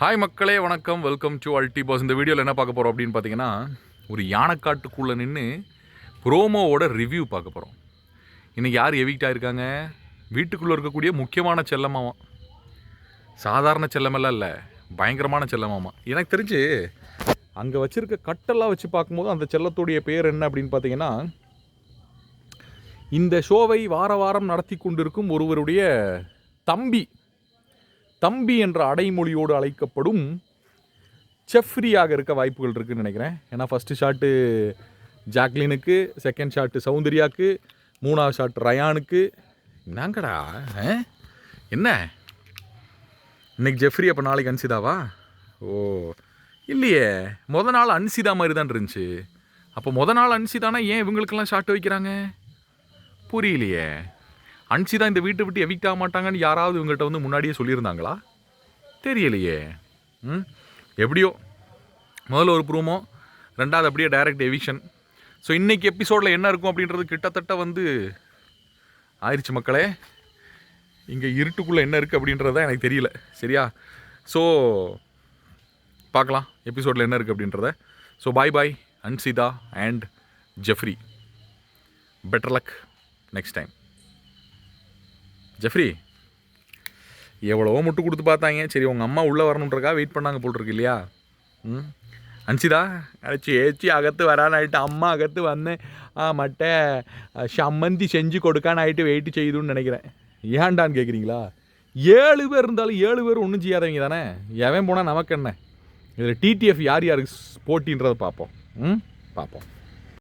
Hi மக்களே வணக்கம். Welcome to அல்டி pass இந்த வீடியோவில் என்ன பார்க்க போகிறோம் அப்படின்னு பார்த்தீங்கன்னா ஒரு யானைக்காட்டுக்குள்ளே நின்று ப்ரோமோவோட ரிவ்யூ பார்க்க போகிறோம் இன்றைக்கி யார் எவிக்ட் ஆகிருக்காங்க வீட்டுக்குள்ளே இருக்கக்கூடிய முக்கியமான செல்லமாமா. சாதாரண செல்லமெல்லாம் இல்லை பயங்கரமான செல்லமாமா. எனக்கு தெரிஞ்சு அங்கே வச்சுருக்க கட்டெல்லாம் வச்சு பார்க்கும்போது அந்த செல்லத்துடைய பேர் என்ன அப்படின்னு பார்த்தீங்கன்னா இந்த ஷோவை வார வாரம் நடத்தி கொண்டிருக்கும் ஒருவருடைய தம்பி தம்பி என்ற அடைமொழியோடு அழைக்கப்படும் செஃப்ரியாக இருக்க வாய்ப்புகள் இருக்குதுன்னு நினைக்கிறேன். ஏன்னா ஃபஸ்ட்டு ஷாட்டு ஜாக்லினுக்கு செகண்ட் ஷாட்டு சௌந்தர்யாவுக்கு மூணாவது ஷாட் ரயானுக்கு. என்னங்கடா ஆ? என்ன? இன்னைக்கு ஜெஃப்ரி அப்போ நாளைக்கு அன்சிதாவா? ஓ இல்லையே. முத நாள் அன்சிதா மாதிரி தான் இருந்துச்சு. அப்போ முத நாள் அன்சிதானா ஏன் இவங்களுக்கெல்லாம் ஷாட் வைக்கிறாங்க? புரியலையே. அன்சிதா இந்த வீட்டை விட்டு எவிக்ட் ஆக மாட்டாங்கன்னு யாராவது இவங்ககிட்ட வந்து முன்னாடியே சொல்லியிருந்தாங்களா? தெரியலையே. ம்? எப்படியோ முதல்ல ஒரு ப்ரூமோ ரெண்டாவது அப்படியே டைரக்ட் எவிக்ஷன் ஸோ இன்றைக்கி எபிசோடில் என்ன இருக்கும் அப்படின்றது கிட்டத்தட்ட வந்து ஆயிடுச்சு மக்களே. இங்கே இருட்டுக்குள்ளே என்ன இருக்குது அப்படின்றத எனக்கு தெரியல. சரியா? ஸோ பார்க்கலாம் எபிசோடில் என்ன இருக்குது அப்படின்றத. So bye bye Anshitha and Jeffrey better luck next time Jeffrey எவ்வளவோ முட்டு கொடுத்து பார்த்தாங்க. சரி உங்கள் அம்மா உள்ளே வரணுன்றக்கா வெயிட் பண்ணாங்க போட்டிருக்கு இல்லையா? ம்? அன்சிதா அழைச்சி ஏச்சி அகத்து வரானாயிட்டு அம்மா அகத்து வந்தேன் ஆ மட்டை சம்மந்தி செஞ்சு கொடுக்கானாயிட்டு வெயிட் செய்யுதுன்னு நினைக்கிறேன். ஏன்டான்னு கேட்குறீங்களா ஏழு பேர் இருந்தாலும் ஏழு பேர் ஒன்றும் செய்யாதவங்க தானே? எவன் போனால் நமக்கு என்ன? இதில் டிடிஎஃப் யார் யாருக்கு போட்டின்றதை பார்ப்போம். ம்? பார்ப்போம்.